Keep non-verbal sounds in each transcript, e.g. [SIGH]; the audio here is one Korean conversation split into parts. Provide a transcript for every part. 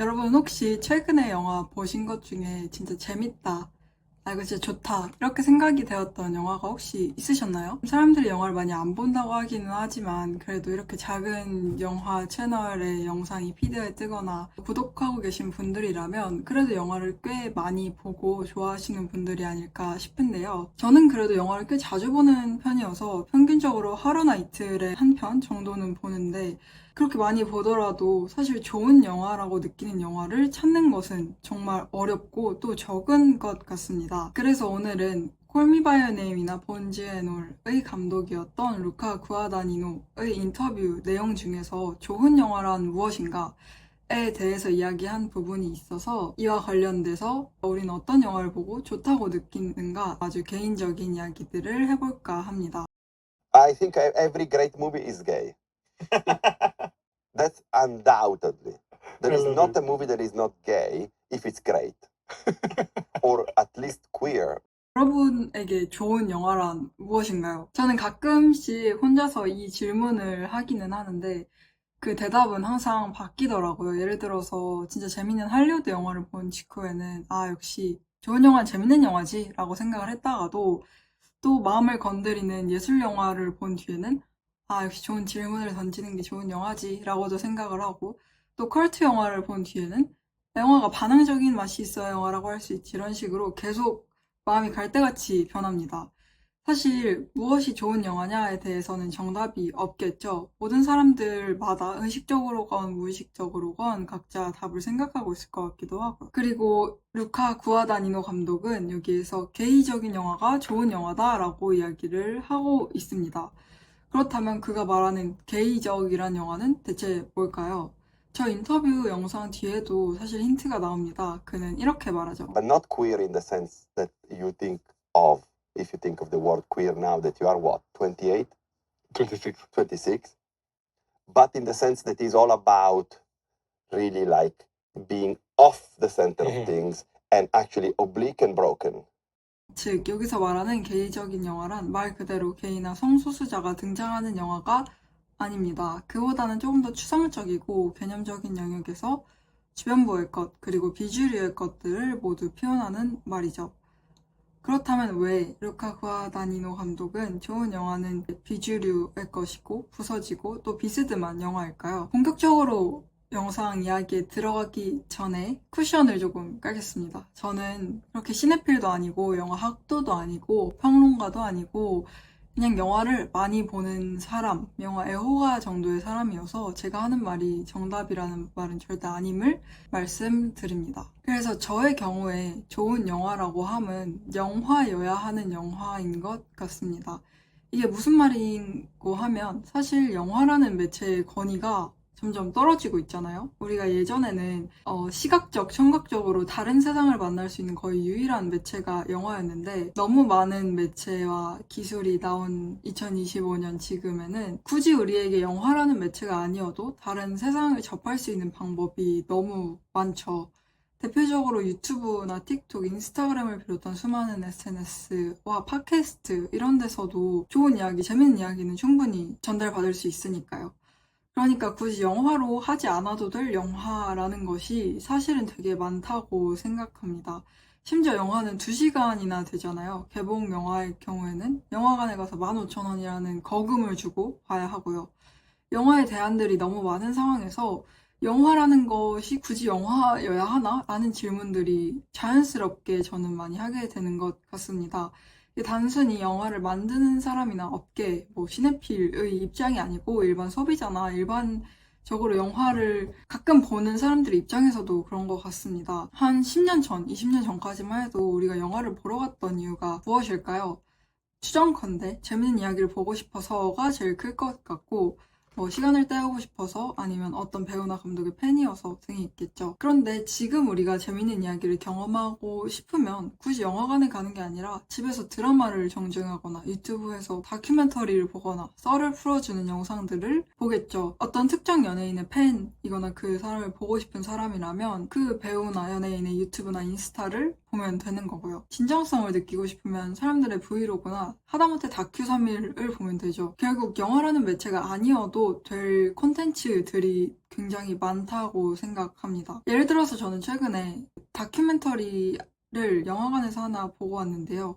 여러분 혹시 최근에 영화 보신 것 중에 진짜 재밌다. 아, 이거 진짜 좋다. 이렇게 생각이 되었던 영화가 혹시 있으셨나요? 사람들이 영화를 많이 안 본다고 하기는 하지만 그래도 이렇게 작은 영화 채널의 영상이 피드에 뜨거나 구독하고 계신 분들이라면 그래도 영화를 꽤 많이 보고 좋아하시는 분들이 아닐까 싶은데요. 저는 그래도 영화를 꽤 자주 보는 편이어서 평균적으로 하루나 이틀에 한 편 정도는 보는데 그렇게 많이 보더라도 사실 좋은 영화라고 느끼는 영화를 찾는 것은 정말 어렵고 또 적은 것 같습니다. 그래서 오늘은 콜미 바이 어 네임이나 본지앤올의 감독이었던 루카 구아다니노의 인터뷰 내용 중에서 좋은 영화란 무엇인가 에 대해서 이야기한 부분이 있어서 이와 관련돼서 우리는 어떤 영화를 보고 좋다고 느끼는가 아주 개인적인 이야기들을 해볼까 합니다. I think every great movie is gay. [LAUGHS] That's undoubtedly. There is not a movie that is not gay if it's great. or at least queer. 여러분에게 좋은 영화란 무엇인가요? 저는 가끔씩 혼자서 이 질문을 하기는 하는데 그 대답은 항상 바뀌더라고요. 예를 들어서 진짜 재밌는 할리우드 영화를 본 직후에는 아, 역시 좋은 영화는 재밌는 영화지 라고 생각을 했다가도 또 마음을 건드리는 예술 영화를 본 뒤에는 아, 역시 좋은 질문을 던지는 게 좋은 영화지 라고도 생각을 하고 또 컬트 영화를 본 뒤에는 영화가 반항적인 맛이 있어야 영화라고 할 수 있지 이런 식으로 계속 마음이 갈대같이 변합니다. 사실 무엇이 좋은 영화냐에 대해서는 정답이 없겠죠. 모든 사람들마다 의식적으로건 무의식적으로건 각자 답을 생각하고 있을 것 같기도 하고요. 그리고 루카 구아다니노 감독은 여기에서 게이적인 영화가 좋은 영화다라고 이야기를 하고 있습니다. 그렇다면 그가 말하는 게이적이란 영화는 대체 뭘까요? 저 인터뷰 영상 뒤에도 사실 힌트가 나옵니다. 그는 이렇게 말하죠. But not queer in the sense that you think of, if you think of the word queer now, that you are what, 28, 26. 26? But in the sense that is all about really like being off the center Mhm. of things and actually oblique and broken. 즉, 여기서 말하는 게이적인 영화란 말 그대로 게이나 성소수자가 등장하는 영화가 아닙니다. 그보다는 조금 더 추상적이고 개념적인 영역에서 주변부의 것, 그리고 비주류의 것들을 모두 표현하는 말이죠. 그렇다면 왜 루카 구아다니노 감독은 좋은 영화는 비주류의 것이고 부서지고 또 비스듬한 영화일까요? 본격적으로 영상 이야기에 들어가기 전에 쿠션을 조금 깔겠습니다. 저는 그렇게 시네필도 아니고 영화 학도도 아니고 평론가도 아니고 그냥 영화를 많이 보는 사람, 영화 애호가 정도의 사람이어서 제가 하는 말이 정답이라는 말은 절대 아님을 말씀드립니다. 그래서 저의 경우에 좋은 영화라고 함은 영화여야 하는 영화인 것 같습니다. 이게 무슨 말인고 하면 사실 영화라는 매체의 권위가 점점 떨어지고 있잖아요. 우리가 예전에는 어, 시각적, 청각적으로 다른 세상을 만날 수 있는 거의 유일한 매체가 영화였는데 너무 많은 매체와 기술이 나온 2025년 지금에는 굳이 우리에게 영화라는 매체가 아니어도 다른 세상을 접할 수 있는 방법이 너무 많죠. 대표적으로 유튜브나 틱톡, 인스타그램을 비롯한 수많은 SNS와 팟캐스트 이런 데서도 좋은 이야기, 재밌는 이야기는 충분히 전달받을 수 있으니까요. 그러니까 굳이 영화로 하지 않아도 될 영화라는 것이 사실은 되게 많다고 생각합니다. 심지어 영화는 2시간이나 되잖아요. 개봉 영화의 경우에는 영화관에 가서 15,000원이라는 거금을 주고 봐야 하고요. 영화의 대안들이 너무 많은 상황에서 영화라는 것이 굳이 영화여야 하나? 라는 질문들이 자연스럽게 저는 많이 하게 되는 것 같습니다. 단순히 영화를 만드는 사람이나 업계, 뭐 시네필의 입장이 아니고 일반 소비자나 일반 적으로 영화를 가끔 보는 사람들의 입장에서도 그런 것 같습니다. 한 10년 전, 20년 전까지만 해도 우리가 영화를 보러 갔던 이유가 무엇일까요? 추정컨대 재밌는 이야기를 보고 싶어서가 제일 클 것 같고 뭐 시간을 때우고 싶어서 아니면 어떤 배우나 감독의 팬이어서 등이 있겠죠. 그런데 지금 우리가 재밌는 이야기를 경험하고 싶으면 굳이 영화관에 가는 게 아니라 집에서 드라마를 정주행하거나 유튜브에서 다큐멘터리를 보거나 썰을 풀어주는 영상들을 보겠죠. 어떤 특정 연예인의 팬이거나 그 사람을 보고 싶은 사람이라면 그 배우나 연예인의 유튜브나 인스타를 보면 되는 거고요. 진정성을 느끼고 싶으면 사람들의 브이로그나 하다못해 다큐 3일을 보면 되죠. 결국 영화라는 매체가 아니어도 될 콘텐츠들이 굉장히 많다고 생각합니다. 예를 들어서 저는 최근에 다큐멘터리를 영화관에서 하나 보고 왔는데요.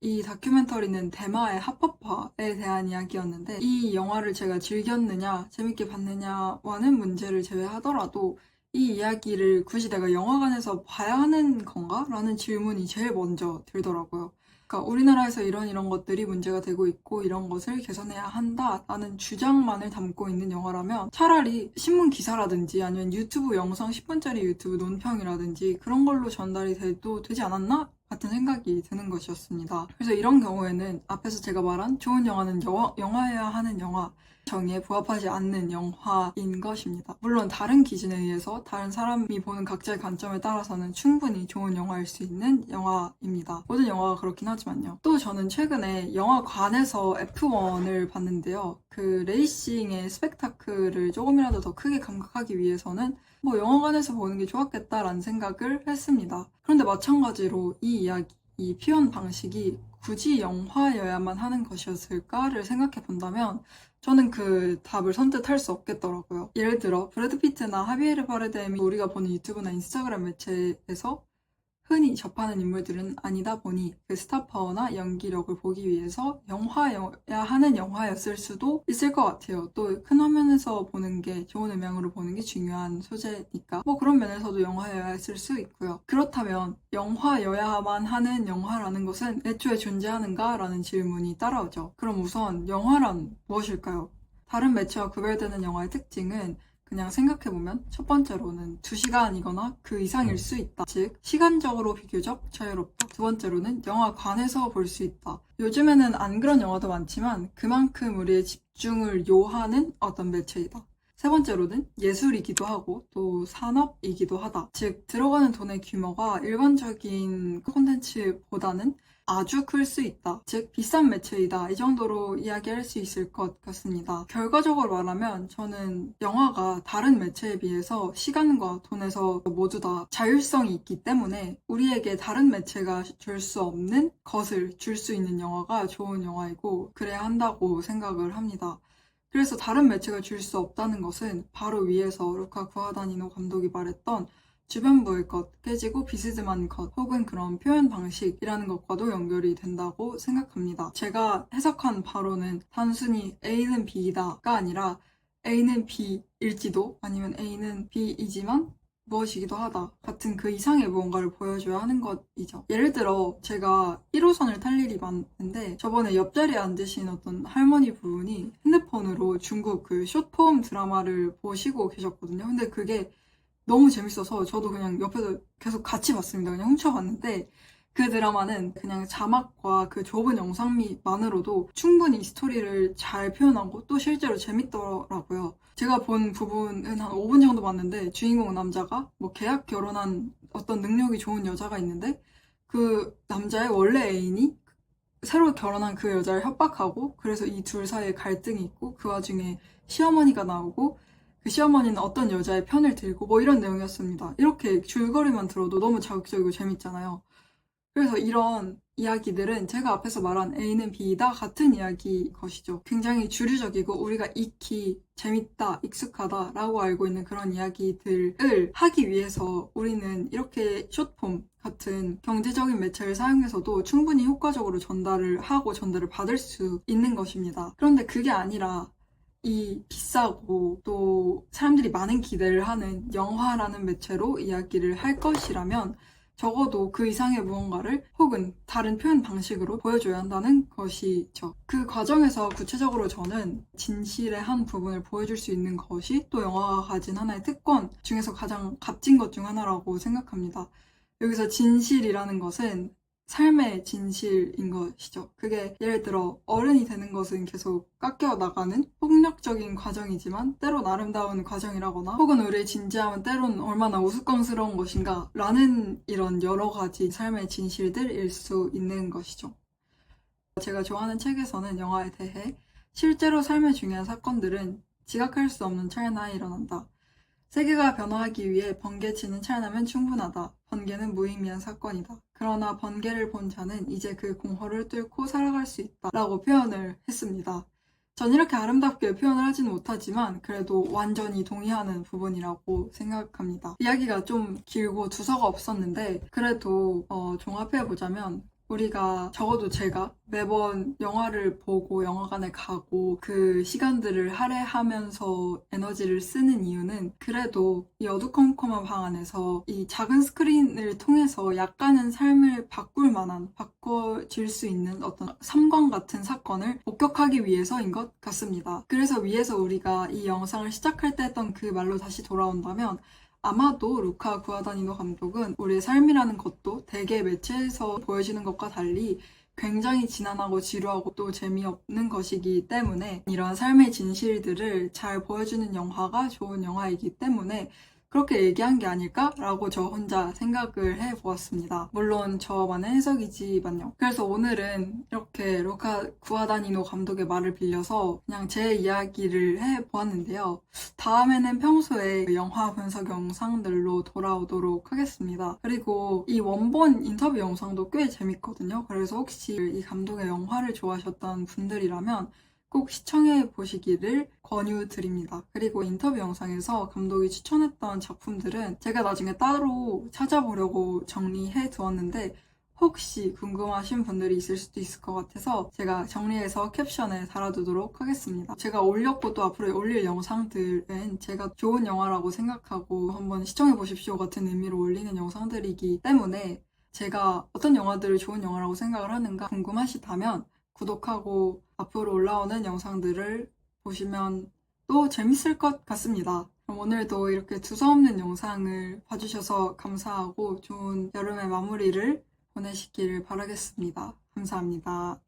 이 다큐멘터리는 대마의 합법화에 대한 이야기였는데 이 영화를 제가 즐겼느냐, 재밌게 봤느냐와는 문제를 제외하더라도 이 이야기를 굳이 내가 영화관에서 봐야 하는 건가? 라는 질문이 제일 먼저 들더라고요. 그러니까 우리나라에서 이런 이런 것들이 문제가 되고 있고 이런 것을 개선해야 한다라는 주장만을 담고 있는 영화라면 차라리 신문 기사라든지 아니면 유튜브 영상 10분짜리 유튜브 논평이라든지 그런 걸로 전달이 돼도 되지 않았나? 같은 생각이 드는 것이었습니다. 그래서 이런 경우에는 앞에서 제가 말한 좋은 영화는 영화, 영화여야 하는 영화 정의에 부합하지 않는 영화인 것입니다. 물론 다른 기준에 의해서 다른 사람이 보는 각자의 관점에 따라서는 충분히 좋은 영화일 수 있는 영화입니다. 모든 영화가 그렇긴 하지만요. 또 저는 최근에 영화관에서 F1을 봤는데요. 그 레이싱의 스펙타클을 조금이라도 더 크게 감각하기 위해서는 뭐 영화관에서 보는 게 좋았겠다라는 생각을 했습니다. 그런데 마찬가지로 이 이야기, 이 표현 방식이 굳이 영화여야만 하는 것이었을까를 생각해 본다면 저는 그 답을 선뜻할 수 없겠더라고요. 예를 들어 브래드 피트나 하비에르 바르뎀이 우리가 보는 유튜브나 인스타그램 매체에서 흔히 접하는 인물들은 아니다 보니 그 스타 파워나 연기력을 보기 위해서 영화여야 하는 영화였을 수도 있을 것 같아요. 또 큰 화면에서 보는 게 좋은 음향으로 보는 게 중요한 소재니까 뭐 그런 면에서도 영화여야 했을 수 있고요. 그렇다면 영화여야만 하는 영화라는 것은 애초에 존재하는가라는 질문이 따라오죠. 그럼 우선 영화란 무엇일까요? 다른 매체와 구별되는 영화의 특징은 그냥 생각해보면 첫 번째로는 2시간이거나 그 이상일 수 있다. 즉, 시간적으로 비교적 자유롭다. 두 번째로는 영화관에서 볼 수 있다. 요즘에는 안 그런 영화도 많지만 그만큼 우리의 집중을 요하는 어떤 매체이다. 세 번째로는 예술이기도 하고 또 산업이기도 하다. 즉, 들어가는 돈의 규모가 일반적인 콘텐츠보다는 아주 클 수 있다. 즉, 비싼 매체이다. 이 정도로 이야기할 수 있을 것 같습니다. 결과적으로 말하면 저는 영화가 다른 매체에 비해서 시간과 돈에서 모두 다 자율성이 있기 때문에 우리에게 다른 매체가 줄 수 없는 것을 줄 수 있는 영화가 좋은 영화이고 그래야 한다고 생각을 합니다. 그래서 다른 매체가 줄 수 없다는 것은 바로 위에서 루카 구아다니노 감독이 말했던 주변부의 것, 깨지고 비스듬한 것, 혹은 그런 표현 방식이라는 것과도 연결이 된다고 생각합니다. 제가 해석한 바로는 단순히 A는 B이다가 아니라 A는 B일지도 아니면 A는 B이지만 무엇이기도 하다 같은 그 이상의 무언가를 보여줘야 하는 것이죠. 예를 들어 제가 1호선을 탈 일이 많은데 저번에 옆자리에 앉으신 어떤 할머니 분이 핸드폰으로 중국 그 숏폼 드라마를 보시고 계셨거든요. 근데 그게 너무 재밌어서 저도 그냥 옆에서 계속 같이 봤습니다. 그냥 훔쳐봤는데 그 드라마는 그냥 자막과 그 좁은 영상미만으로도 충분히 스토리를 잘 표현하고 또 실제로 재밌더라고요. 제가 본 부분은 한 5분 정도 봤는데 주인공 남자가 뭐 계약 결혼한 어떤 능력이 좋은 여자가 있는데 그 남자의 원래 애인이 새로 결혼한 그 여자를 협박하고 그래서 이 둘 사이에 갈등이 있고 그 와중에 시어머니가 나오고 그 시어머니는 어떤 여자의 편을 들고 뭐 이런 내용이었습니다. 이렇게 줄거리만 들어도 너무 자극적이고 재밌잖아요. 그래서 이런 이야기들은 제가 앞에서 말한 A는 B다 같은 이야기 것이죠. 굉장히 주류적이고 우리가 익히 재밌다, 익숙하다 라고 알고 있는 그런 이야기들을 하기 위해서 우리는 이렇게 숏폼 같은 경제적인 매체를 사용해서도 충분히 효과적으로 전달을 하고 전달을 받을 수 있는 것입니다. 그런데 그게 아니라 이 비싸고 또 사람들이 많은 기대를 하는 영화라는 매체로 이야기를 할 것이라면 적어도 그 이상의 무언가를 혹은 다른 표현 방식으로 보여줘야 한다는 것이죠. 그 과정에서 구체적으로 저는 진실의 한 부분을 보여줄 수 있는 것이 또 영화가 가진 하나의 특권 중에서 가장 값진 것 중 하나라고 생각합니다. 여기서 진실이라는 것은 삶의 진실인 것이죠. 그게 예를 들어 어른이 되는 것은 계속 깎여 나가는 폭력적인 과정이지만 때론 아름다운 과정이라거나 혹은 우리의 진지함은 때론 얼마나 우스꽝스러운 것인가 라는 이런 여러 가지 삶의 진실들일 수 있는 것이죠. 제가 좋아하는 책에서는 영화에 대해 실제로 삶에 중요한 사건들은 지각할 수 없는 찰나에 일어난다. 세계가 변화하기 위해 번개치는 찰나면 충분하다. 번개는 무의미한 사건이다. 그러나 번개를 본 자는 이제 그 공허를 뚫고 살아갈 수 있다. 라고 표현을 했습니다. 전 이렇게 아름답게 표현을 하지는 못하지만 그래도 완전히 동의하는 부분이라고 생각합니다. 이야기가 좀 길고 두서가 없었는데 그래도 어, 종합해 보자면 우리가 적어도 제가 매번 영화를 보고 영화관에 가고 그 시간들을 할애하면서 에너지를 쓰는 이유는 그래도 이 어두컴컴한 방 안에서 이 작은 스크린을 통해서 약간은 삶을 바꿀 만한 바꿔질 수 있는 어떤 삼광 같은 사건을 목격하기 위해서인 것 같습니다. 그래서 위에서 우리가 이 영상을 시작할 때 했던 그 말로 다시 돌아온다면 아마도 루카 구아다니노 감독은 우리의 삶이라는 것도 대개 매체에서 보여지는 것과 달리 굉장히 지난하고 지루하고 또 재미없는 것이기 때문에 이런 삶의 진실들을 잘 보여주는 영화가 좋은 영화이기 때문에 그렇게 얘기한 게 아닐까라고 저 혼자 생각을 해보았습니다. 물론 저만의 해석이지만요. 그래서 오늘은 이렇게 루카 구아다니노 감독의 말을 빌려서 그냥 제 이야기를 해보았는데요. 다음에는 평소에 영화 분석 영상들로 돌아오도록 하겠습니다. 그리고 이 원본 인터뷰 영상도 꽤 재밌거든요. 그래서 혹시 이 감독의 영화를 좋아하셨던 분들이라면 꼭 시청해 보시기를 권유드립니다. 그리고 인터뷰 영상에서 감독이 추천했던 작품들은 제가 나중에 따로 찾아보려고 정리해 두었는데 혹시 궁금하신 분들이 있을 수도 있을 것 같아서 제가 정리해서 캡션에 달아두도록 하겠습니다. 제가 올렸고 또 앞으로 올릴 영상들은 제가 좋은 영화라고 생각하고 한번 시청해 보십시오 같은 의미로 올리는 영상들이기 때문에 제가 어떤 영화들을 좋은 영화라고 생각을 하는가 궁금하시다면 구독하고 앞으로 올라오는 영상들을 보시면 또 재밌을 것 같습니다. 그럼 오늘도 이렇게 두서없는 영상을 봐주셔서 감사하고 좋은 여름의 마무리를 보내시기를 바라겠습니다. 감사합니다.